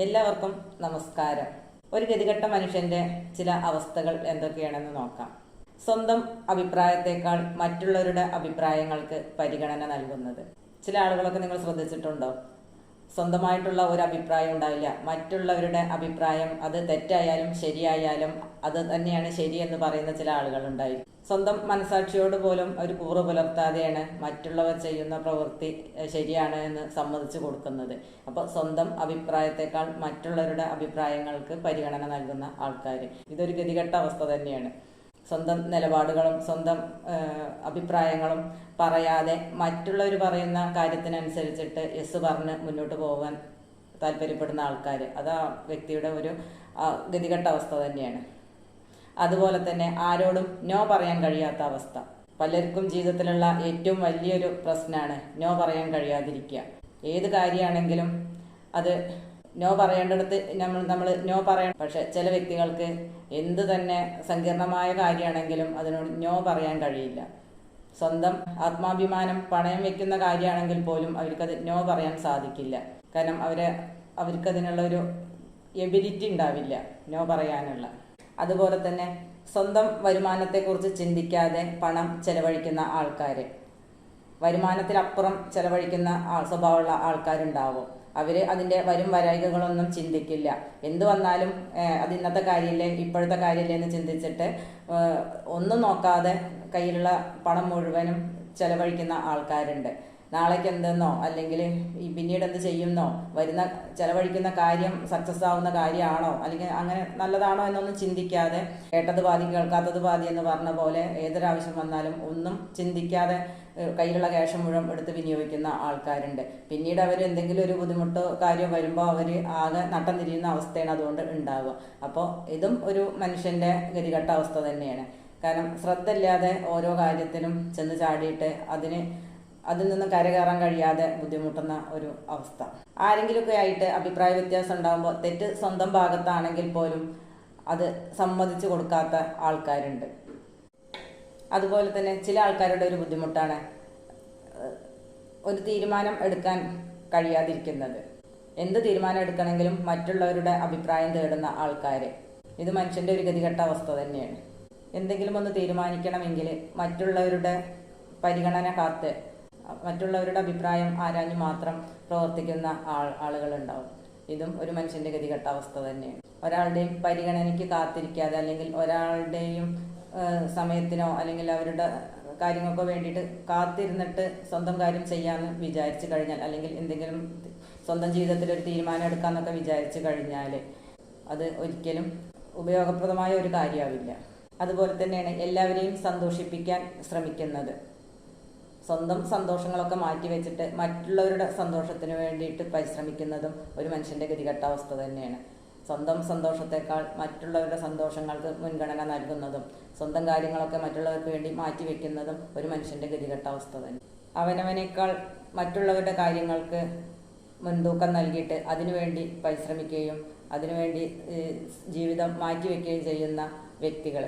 എല്ലാവർക്കും നമസ്കാരം. ഒരു ഗതികെട്ട മനുഷ്യന്റെ ചില അവസ്ഥകൾ എന്തൊക്കെയാണെന്ന് നോക്കാം. സ്വന്തം അഭിപ്രായത്തെക്കാൾ മറ്റുള്ളവരുടെ അഭിപ്രായങ്ങൾക്ക് പരിഗണന നൽകുന്നത്. ചില ആളുകളൊക്കെ നിങ്ങൾ ശ്രദ്ധിച്ചിട്ടുണ്ടോ? സ്വന്തമായിട്ടുള്ള ഒരു അഭിപ്രായം ഉണ്ടാവില്ല. മറ്റുള്ളവരുടെ അഭിപ്രായം അത് തെറ്റായാലും ശരിയായാലും അത് തന്നെയാണ് ശരിയെന്ന് പറയുന്ന ചില ആളുകളുണ്ടായി സ്വന്തം മനസാക്ഷിയോട് പോലും ഒരു കൂറ് പുലർത്താതെയാണ് മറ്റുള്ളവർ ചെയ്യുന്ന പ്രവൃത്തി ശരിയാണ് എന്ന് സമ്മതിച്ചു കൊടുക്കുന്നത്. അപ്പോൾ സ്വന്തം അഭിപ്രായത്തെക്കാൾ മറ്റുള്ളവരുടെ അഭിപ്രായങ്ങൾക്ക് പരിഗണന നൽകുന്ന ആൾക്കാർ ഇതൊരു ഗതികെട്ട അവസ്ഥ തന്നെയാണ്. സ്വന്തം നിലപാടുകളും സ്വന്തം അഭിപ്രായങ്ങളും പറയാതെ മറ്റുള്ളവർ പറയുന്ന കാര്യത്തിനനുസരിച്ചിട്ട് യെസ് പറഞ്ഞ് മുന്നോട്ട് പോകാൻ താല്പര്യപ്പെടുന്ന ആൾക്കാർ അത് ആ വ്യക്തിയുടെ ഒരു ഗതികെട്ട അവസ്ഥ തന്നെയാണ്. അതുപോലെ തന്നെ ആരോടും നോ പറയാൻ കഴിയാത്ത അവസ്ഥ. പലർക്കും ജീവിതത്തിലുള്ള ഏറ്റവും വലിയൊരു പ്രശ്നമാണ് നോ പറയാൻ കഴിയാതിരിക്കുക. ഏത് കാര്യമാണെങ്കിലും അത് നോ പറയേണ്ടടുത്ത് നമ്മൾ നമ്മൾ നോ പറയണം. പക്ഷെ ചില വ്യക്തികൾക്ക് എന്ത് തന്നെ സങ്കീർണമായ കാര്യമാണെങ്കിലും അതിനോട് നോ പറയാൻ കഴിയില്ല. സ്വന്തം ആത്മാഭിമാനം പണയം വെക്കുന്ന കാര്യമാണെങ്കിൽ പോലും അവർക്കത് നോ പറയാൻ സാധിക്കില്ല. കാരണം അവരെ അവർക്കതിനുള്ള ഒരു എബിലിറ്റി ഉണ്ടാവില്ല നോ പറയാനുള്ള. അതുപോലെ തന്നെ സ്വന്തം വരുമാനത്തെക്കുറിച്ച് ചിന്തിക്കാതെ പണം ചെലവഴിക്കുന്ന ആൾക്കാർ വരുമാനത്തിലപ്പുറം ചെലവഴിക്കുന്ന ആൾ സ്വഭാവമുള്ള ആൾക്കാരുണ്ടാവും. അവർ അതിന്റെ വരും വരായികകളൊന്നും ചിന്തിക്കില്ല. എന്ത് വന്നാലും അത് ഇന്നത്തെ കാര്യമില്ലേ ഇപ്പോഴത്തെ കാര്യമില്ലേ എന്ന് ചിന്തിച്ചിട്ട് ഒന്നും നോക്കാതെ കയ്യിലുള്ള പണം മുഴുവനും ചെലവഴിക്കുന്ന ആൾക്കാരുണ്ട്. നാളേക്ക് എന്തെന്നോ അല്ലെങ്കിൽ പിന്നീട് എന്ത് ചെയ്യുന്നോ വരുന്ന ചെലവഴിക്കുന്ന കാര്യം സക്സസ് ആവുന്ന കാര്യമാണോ അല്ലെങ്കിൽ അങ്ങനെ നല്ലതാണോ എന്നൊന്നും ചിന്തിക്കാതെ കേട്ടത് പാതി കേൾക്കാത്തത് പാതി എന്ന് പറഞ്ഞ പോലെ ഏതൊരാവശ്യം വന്നാലും ഒന്നും ചിന്തിക്കാതെ കയ്യിലുള്ള ക്യാഷ് മുഴുവൻ എടുത്ത് വിനിയോഗിക്കുന്ന ആൾക്കാരുണ്ട്. പിന്നീട് അവർ എന്തെങ്കിലും ഒരു ബുദ്ധിമുട്ടോ കാര്യം വരുമ്പോൾ അവർ ആകെ നട്ടം തിരിയുന്ന അവസ്ഥയാണ് അതുകൊണ്ട് ഉണ്ടാവുക. അപ്പോൾ ഇതും ഒരു മനുഷ്യന്റെ ഗതികെട്ട അവസ്ഥ തന്നെയാണ്. കാരണം ശ്രദ്ധ ഇല്ലാതെ ഓരോ കാര്യത്തിനും ചെന്ന് ചാടിയിട്ട് അതിന് അതിൽ നിന്ന് കരകയറാൻ കഴിയാതെ ബുദ്ധിമുട്ടുന്ന ഒരു അവസ്ഥ. ആരെങ്കിലുമൊക്കെ ആയിട്ട് അഭിപ്രായ വ്യത്യാസം ഉണ്ടാകുമ്പോൾ തെറ്റ് സ്വന്തം ഭാഗത്താണെങ്കിൽ പോലും അത് സമ്മതിച്ചു കൊടുക്കാത്ത ആൾക്കാരുണ്ട്. അതുപോലെ തന്നെ ചില ആൾക്കാരുടെ ഒരു ബുദ്ധിമുട്ടാണ് ഒരു തീരുമാനം എടുക്കാൻ കഴിയാതിരിക്കുന്നത്. എന്ത് തീരുമാനം എടുക്കണമെങ്കിലും മറ്റുള്ളവരുടെ അഭിപ്രായം തേടുന്ന ആൾക്കാർ ഇത് മനുഷ്യന്റെ ഒരു ഗതികെട്ട അവസ്ഥ തന്നെയാണ്. എന്തെങ്കിലും ഒന്ന് തീരുമാനിക്കണമെങ്കിൽ മറ്റുള്ളവരുടെ പരിഗണന കാത്ത് മറ്റുള്ളവരുടെ അഭിപ്രായം ആരാഞ്ഞു മാത്രം പ്രവർത്തിക്കുന്ന ആൾ ആളുകളുണ്ടാവും. ഇതും ഒരു മനുഷ്യന്റെ ഗതികെട്ട അവസ്ഥ തന്നെയാണ്. ഒരാളുടെയും പരിഗണനയ്ക്ക് കാത്തിരിക്കാതെ അല്ലെങ്കിൽ ഒരാളുടെയും സമയത്തിനോ അല്ലെങ്കിൽ അവരുടെ കാര്യങ്ങൾക്കോ വേണ്ടിയിട്ട് കാത്തിരുന്നിട്ട് സ്വന്തം കാര്യം ചെയ്യാമെന്ന് വിചാരിച്ചു കഴിഞ്ഞാൽ അല്ലെങ്കിൽ എന്തെങ്കിലും സ്വന്തം ജീവിതത്തിൽ ഒരു തീരുമാനം എടുക്കാമെന്നൊക്കെ വിചാരിച്ചു കഴിഞ്ഞാൽ അത് ഒരിക്കലും ഉപയോഗപ്രദമായ ഒരു കാര്യമാവില്ല അതുപോലെ തന്നെയാണ് എല്ലാവരെയും സന്തോഷിപ്പിക്കാൻ ശ്രമിക്കുന്നത്. സ്വന്തം സന്തോഷങ്ങളൊക്കെ മാറ്റി വെച്ചിട്ട് മറ്റുള്ളവരുടെ സന്തോഷത്തിന് വേണ്ടിയിട്ട് പരിശ്രമിക്കുന്നതും ഒരു മനുഷ്യന്റെ ഗതികെട്ട അവസ്ഥ തന്നെയാണ്. സ്വന്തം സന്തോഷത്തെക്കാൾ മറ്റുള്ളവരുടെ സന്തോഷങ്ങൾക്ക് മുൻഗണന നൽകുന്നതും സ്വന്തം കാര്യങ്ങളൊക്കെ മറ്റുള്ളവർക്ക് വേണ്ടി മാറ്റി വെക്കുന്നതും ഒരു മനുഷ്യന്റെ ഗതികെട്ട അവസ്ഥ തന്നെ. അവനവനേക്കാൾ മറ്റുള്ളവരുടെ കാര്യങ്ങൾക്ക് മുൻതൂക്കം നൽകിയിട്ട് അതിനുവേണ്ടി പരിശ്രമിക്കുകയും അതിനുവേണ്ടി ജീവിതം മാറ്റിവെക്കുകയും ചെയ്യുന്ന വ്യക്തികൾ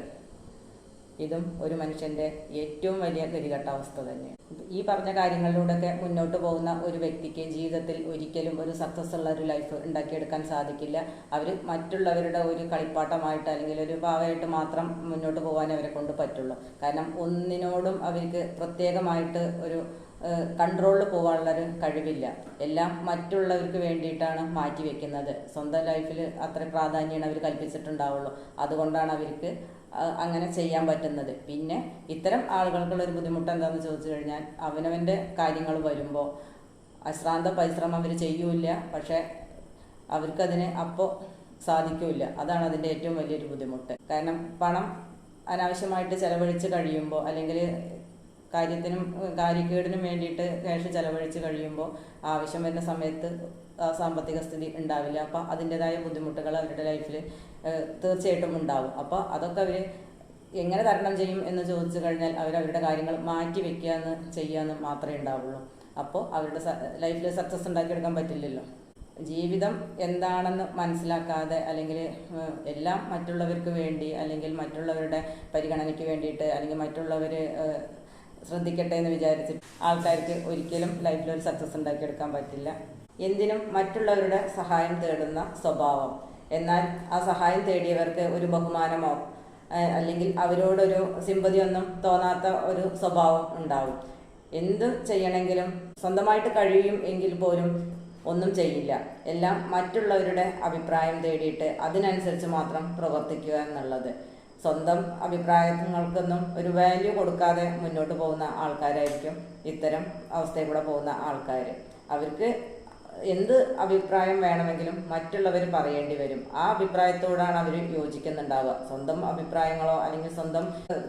ഇതും ഒരു മനുഷ്യന്റെ ഏറ്റവും വലിയ ഗതികെട്ട അവസ്ഥ തന്നെ. ഈ പറഞ്ഞ കാര്യങ്ങളിലൂടെയൊക്കെ മുന്നോട്ട് പോകുന്ന ഒരു വ്യക്തിക്ക് ജീവിതത്തിൽ ഒരിക്കലും ഒരു സക്സസ് ഉള്ള ഒരു ലൈഫ് ഉണ്ടാക്കിയെടുക്കാൻ സാധിക്കില്ല. അവർ മറ്റുള്ളവരുടെ ഒരു കളിപ്പാട്ടമായിട്ട് അല്ലെങ്കിൽ ഒരു പാവയായിട്ട് മാത്രം മുന്നോട്ട് പോകാൻ അവരെ കൊണ്ട് പറ്റുള്ളൂ. കാരണം ഒന്നിനോടും അവർക്ക് പ്രത്യേകമായിട്ട് ഒരു കൺട്രോളിൽ പോകാനുള്ളൊരു കഴിവില്ല. എല്ലാം മറ്റുള്ളവർക്ക് വേണ്ടിയിട്ടാണ് മാറ്റി വെക്കുന്നത് സ്വന്തം ലൈഫിൽ അത്ര പ്രാധാന്യമാണ് അവർ കൽപ്പിച്ചിട്ടുണ്ടാവുള്ളൂ. അതുകൊണ്ടാണ് അവർക്ക് അങ്ങനെ ചെയ്യാൻ പറ്റുന്നത്. പിന്നെ ഇത്തരം ആളുകൾക്കുള്ള ഒരു ബുദ്ധിമുട്ട് എന്താണെന്ന് ചോദിച്ചു കഴിഞ്ഞാൽ അവനവന്റെ കാര്യങ്ങൾ വരുമ്പോൾ അശ്രാന്ത പരിശ്രമം അവർ ചെയ്യൂല പക്ഷെ അവർക്കതിന് അപ്പോൾ സാധിക്കൂല അതാണ് അതിന്റെ ഏറ്റവും വലിയൊരു ബുദ്ധിമുട്ട്. കാരണം പണം അനാവശ്യമായിട്ട് ചെലവഴിച്ച് കഴിയുമ്പോൾ അല്ലെങ്കിൽ കാര്യത്തിനും കാര്യക്കേടിനും വേണ്ടിയിട്ട് ക്യാഷ് ചെലവഴിച്ച് കഴിയുമ്പോൾ ആവശ്യം വരുന്ന സമയത്ത് സാമ്പത്തിക സ്ഥിതി ഉണ്ടാവില്ല. അപ്പം അതിന്റെതായ ബുദ്ധിമുട്ടുകൾ അവരുടെ ലൈഫിൽ തീർച്ചയായിട്ടും ഉണ്ടാവും. അപ്പോൾ അതൊക്കെ അവർ എങ്ങനെ തരണം ചെയ്യും എന്ന് ചോദിച്ചു കഴിഞ്ഞാൽ അവർ അവരുടെ കാര്യങ്ങൾ മാറ്റി വെക്കുക എന്ന് ചെയ്യാന്ന് മാത്രമേ ഉണ്ടാവുള്ളൂ. അപ്പോൾ അവരുടെ ലൈഫിൽ സക്സസ് ഉണ്ടാക്കിയെടുക്കാൻ പറ്റില്ലല്ലോ. ജീവിതം എന്താണെന്ന് മനസ്സിലാക്കാതെ അല്ലെങ്കിൽ എല്ലാം മറ്റുള്ളവർക്ക് വേണ്ടി അല്ലെങ്കിൽ മറ്റുള്ളവരുടെ പരിഗണനയ്ക്ക് വേണ്ടിയിട്ട് അല്ലെങ്കിൽ മറ്റുള്ളവർ ശ്രദ്ധിക്കട്ടെ എന്ന് വിചാരിച്ചിട്ട് ആൾക്കാർക്ക് ഒരിക്കലും ലൈഫിൽ ഒരു സക്സസ് ഉണ്ടാക്കിയെടുക്കാൻ പറ്റില്ല. എന്തിനും മറ്റുള്ളവരുടെ സഹായം തേടുന്ന സ്വഭാവം. എന്നാൽ ആ സഹായം തേടിയവർക്ക് ഒരു ബഹുമാനമോ അല്ലെങ്കിൽ അവരോടൊരു സിമ്പതിയൊന്നും തോന്നാത്ത ഒരു സ്വഭാവം ഉണ്ടാവും. എന്ത് ചെയ്യണമെങ്കിലും സ്വന്തമായിട്ട് കഴിയും എങ്കിൽ പോലും ഒന്നും ചെയ്യില്ല. എല്ലാം മറ്റുള്ളവരുടെ അഭിപ്രായം തേടിയിട്ട് അതിനനുസരിച്ച് മാത്രം പ്രവർത്തിക്കുക എന്നുള്ളത്. സ്വന്തം അഭിപ്രായങ്ങൾക്കൊന്നും ഒരു വാല്യൂ കൊടുക്കാതെ മുന്നോട്ട് പോകുന്ന ആൾക്കാരായിരിക്കും ഇത്തരം അവസ്ഥയിൽ കൂടെ പോകുന്ന ആൾക്കാർ അവർക്ക് എന്ത് അഭിപ്രായം വേണമെങ്കിലും മറ്റുള്ളവർ പറയേണ്ടി വരും. ആ അഭിപ്രായത്തോടാണ് അവർ യോജിക്കുന്നുണ്ടാവുക. സ്വന്തം അഭിപ്രായങ്ങളോ അല്ലെങ്കിൽ സ്വന്തം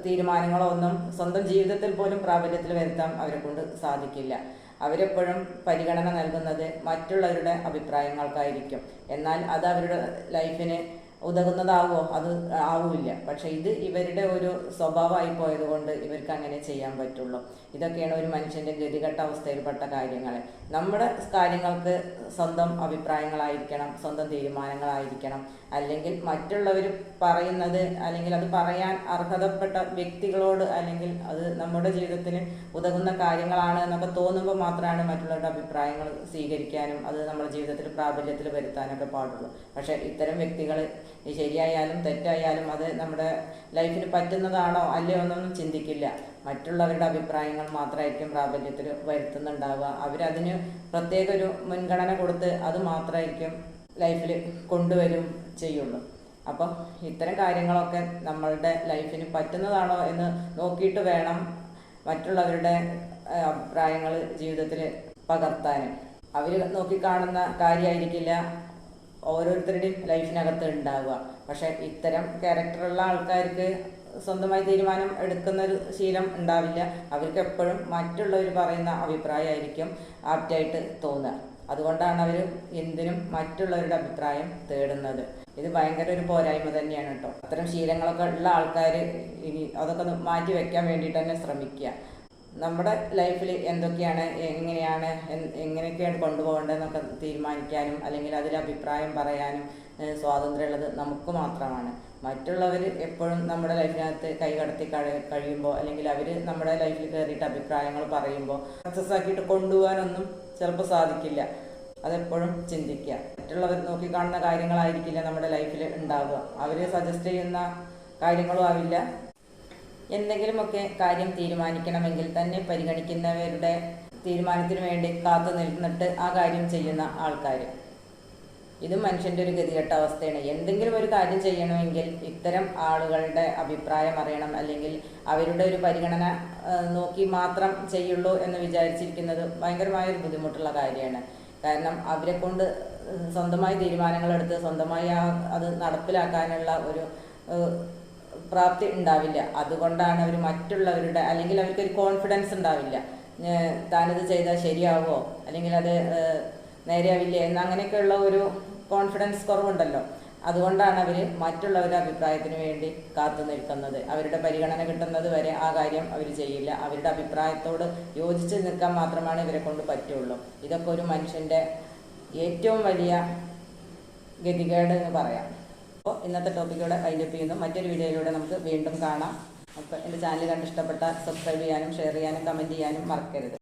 തീരുമാനങ്ങളോ ഒന്നും സ്വന്തം ജീവിതത്തിൽ പോലും പ്രാബല്യത്തിൽ വരുത്താൻ അവരെ കൊണ്ട് സാധിക്കില്ല. അവരെപ്പോഴും പരിഗണന നൽകുന്നത് മറ്റുള്ളവരുടെ അഭിപ്രായങ്ങൾക്കായിരിക്കും. എന്നാൽ അത് അവരുടെ ലൈഫിന് ഉതകുന്നതാവോ അത് ആവില്ല പക്ഷെ ഇത് ഇവരുടെ ഒരു സ്വഭാവമായി പോയത് കൊണ്ട് ഇവർക്ക് അങ്ങനെ ചെയ്യാൻ പറ്റുള്ളൂ. ഇതൊക്കെയാണ് ഒരു മനുഷ്യന്റെ ഗതികെട്ട അവസ്ഥയിൽപ്പെട്ട കാര്യങ്ങൾ നമ്മുടെ കാര്യങ്ങൾക്ക് സ്വന്തം അഭിപ്രായങ്ങളായിരിക്കണം സ്വന്തം തീരുമാനങ്ങളായിരിക്കണം. അല്ലെങ്കിൽ മറ്റുള്ളവർ പറയുന്നത് അല്ലെങ്കിൽ അത് പറയാൻ അർഹതപ്പെട്ട വ്യക്തികളോട് അല്ലെങ്കിൽ അത് നമ്മുടെ ജീവിതത്തിന് ഉതകുന്ന കാര്യങ്ങളാണ് എന്നൊക്കെ തോന്നുമ്പോൾ മാത്രമാണ് മറ്റുള്ളവരുടെ അഭിപ്രായങ്ങൾ സ്വീകരിക്കാനും അത് നമ്മുടെ ജീവിതത്തിൽ പ്രാബല്യത്തിൽ വരുത്താനൊക്കെ പാടുള്ളൂ. പക്ഷേ ഇത്തരം വ്യക്തികൾ ശരിയായാലും തെറ്റായാലും അത് നമ്മുടെ ലൈഫിന് പറ്റുന്നതാണോ അല്ലയോ എന്നൊന്നും ചിന്തിക്കില്ല. മറ്റുള്ളവരുടെ അഭിപ്രായങ്ങൾ മാത്രമായിരിക്കും പ്രാബല്യത്തിൽ വരുത്തുന്നുണ്ടാവുക. അവരതിന് പ്രത്യേക ഒരു മുൻഗണന കൊടുത്ത് അത് മാത്രമായിരിക്കും ലൈഫിൽ കൊണ്ടുവരും ചെയ്യുള്ളൂ. അപ്പം ഇത്തരം കാര്യങ്ങളൊക്കെ നമ്മളുടെ ലൈഫിന് പറ്റുന്നതാണോ എന്ന് നോക്കിയിട്ട് വേണം മറ്റുള്ളവരുടെ അഭിപ്രായങ്ങൾ ജീവിതത്തിൽ പകർത്താനും. അവർ നോക്കിക്കാണുന്ന കാര്യമായിരിക്കില്ല ഓരോരുത്തരുടെയും ലൈഫിനകത്ത് ഉണ്ടാവുക. പക്ഷെ ഇത്തരം ക്യാരക്ടറുള്ള ആൾക്കാർക്ക് സ്വന്തമായി തീരുമാനം എടുക്കുന്ന ഒരു ശീലം ഉണ്ടാവില്ല. അവർക്ക് എപ്പോഴും മറ്റുള്ളവർ പറയുന്ന അഭിപ്രായമായിരിക്കും ആപ്റ്റായിട്ട് തോന്നുക. അതുകൊണ്ടാണ് അവർ എന്തിനും മറ്റുള്ളവരുടെ അഭിപ്രായം തേടുന്നത്. ഇത് ഭയങ്കര ഒരു പോരായ്മ തന്നെയാണ് കേട്ടോ. അത്തരം ശീലങ്ങളൊക്കെ ഉള്ള ആൾക്കാർ ഇനി അതൊക്കെ മാറ്റി വെക്കാൻ വേണ്ടിയിട്ട് തന്നെ ശ്രമിക്കുക. നമ്മുടെ ലൈഫിൽ എന്തൊക്കെയാണ് എങ്ങനെയാണ് എങ്ങനെയൊക്കെയാണ് കൊണ്ടുപോകേണ്ടതെന്നൊക്കെ തീരുമാനിക്കാനും അല്ലെങ്കിൽ അതിൽ അഭിപ്രായം പറയാനും സ്വാതന്ത്ര്യമുള്ളത് നമുക്ക് മാത്രമാണ്. മറ്റുള്ളവർ എപ്പോഴും നമ്മുടെ ലൈഫിനകത്ത് കൈകടത്തി കഴി കഴിയുമ്പോൾ അല്ലെങ്കിൽ അവർ നമ്മുടെ ലൈഫിൽ കയറിയിട്ട് അഭിപ്രായങ്ങൾ പറയുമ്പോൾ സക്സസ് ആക്കിയിട്ട് കൊണ്ടുപോകാനൊന്നും ചിലപ്പോൾ സാധിക്കില്ല. അതെപ്പോഴും ചിന്തിക്കുക മറ്റുള്ളവർ നോക്കിക്കാണുന്ന കാര്യങ്ങളായിരിക്കില്ല നമ്മുടെ ലൈഫിൽ ഉണ്ടാവുക. അവർ സജസ്റ്റ് ചെയ്യുന്ന കാര്യങ്ങളും ആവില്ല. എന്തെങ്കിലുമൊക്കെ കാര്യം തീരുമാനിക്കണമെങ്കിൽ തന്നെ പരിഗണിക്കുന്നവരുടെ തീരുമാനത്തിനു വേണ്ടി കാത്തു നിന്നിട്ട് ആ കാര്യം ചെയ്യുന്ന ആൾക്കാർ ഇതും മനുഷ്യന്റെ ഒരു ഗതികെട്ട അവസ്ഥയാണ്. എന്തെങ്കിലും ഒരു കാര്യം ചെയ്യണമെങ്കിൽ ഇത്തരം ആളുകളുടെ അഭിപ്രായം അറിയണം. അല്ലെങ്കിൽ അവരുടെ ഒരു പരിഗണന നോക്കി മാത്രം ചെയ്യുള്ളൂ എന്ന് വിചാരിച്ചിരിക്കുന്നത് ഭയങ്കരമായ ഒരു ബുദ്ധിമുട്ടുള്ള കാര്യമാണ്. കാരണം അവരെ കൊണ്ട് സ്വന്തമായി തീരുമാനങ്ങളെടുത്ത് സ്വന്തമായി ആ അത് നടപ്പിലാക്കാനുള്ള ഒരു പ്രാപ്തി ഉണ്ടാവില്ല. അതുകൊണ്ടാണ് അവർ മറ്റുള്ളവരുടെ അല്ലെങ്കിൽ അവർക്ക് ഒരു കോൺഫിഡൻസ് ഉണ്ടാവില്ല. താനത് ചെയ്താൽ ശരിയാവോ? അല്ലെങ്കിൽ അത് നേരെയാവില്ലേ? എന്ന് അങ്ങനെയൊക്കെയുള്ള ഒരു കോൺഫിഡൻസ് കുറവുണ്ടല്ലോ. അതുകൊണ്ടാണ് അവർ മറ്റുള്ളവരുടെ അഭിപ്രായത്തിന് വേണ്ടി കാത്തു നിൽക്കുന്നത്. അവരുടെ പരിഗണന കിട്ടുന്നത് വരെ ആ കാര്യം അവർ ചെയ്യില്ല. അവരുടെ അഭിപ്രായത്തോട് യോജിച്ച് നിൽക്കാൻ മാത്രമാണ് ഇവരെ കൊണ്ട് പറ്റുള്ളൂ. ഇതൊക്കെ ഒരു മനുഷ്യന്റെ ഏറ്റവും വലിയ ഗതികേട് എന്ന് പറയാം. അപ്പോൾ ഇന്നത്തെ ടോപ്പിക്കോടെ വൈൻഡപ്പ് ചെയ്യുന്നു. മറ്റൊരു വീഡിയോയിലൂടെ നമുക്ക് വീണ്ടും കാണാം. അപ്പോൾ എന്റെ ചാനൽ കണ്ട് ഇഷ്ടപ്പെട്ടാൽ സബ്സ്ക്രൈബ് ചെയ്യാനും ഷെയർ ചെയ്യാനും കമന്റ് ചെയ്യാനും മറക്കരുത്.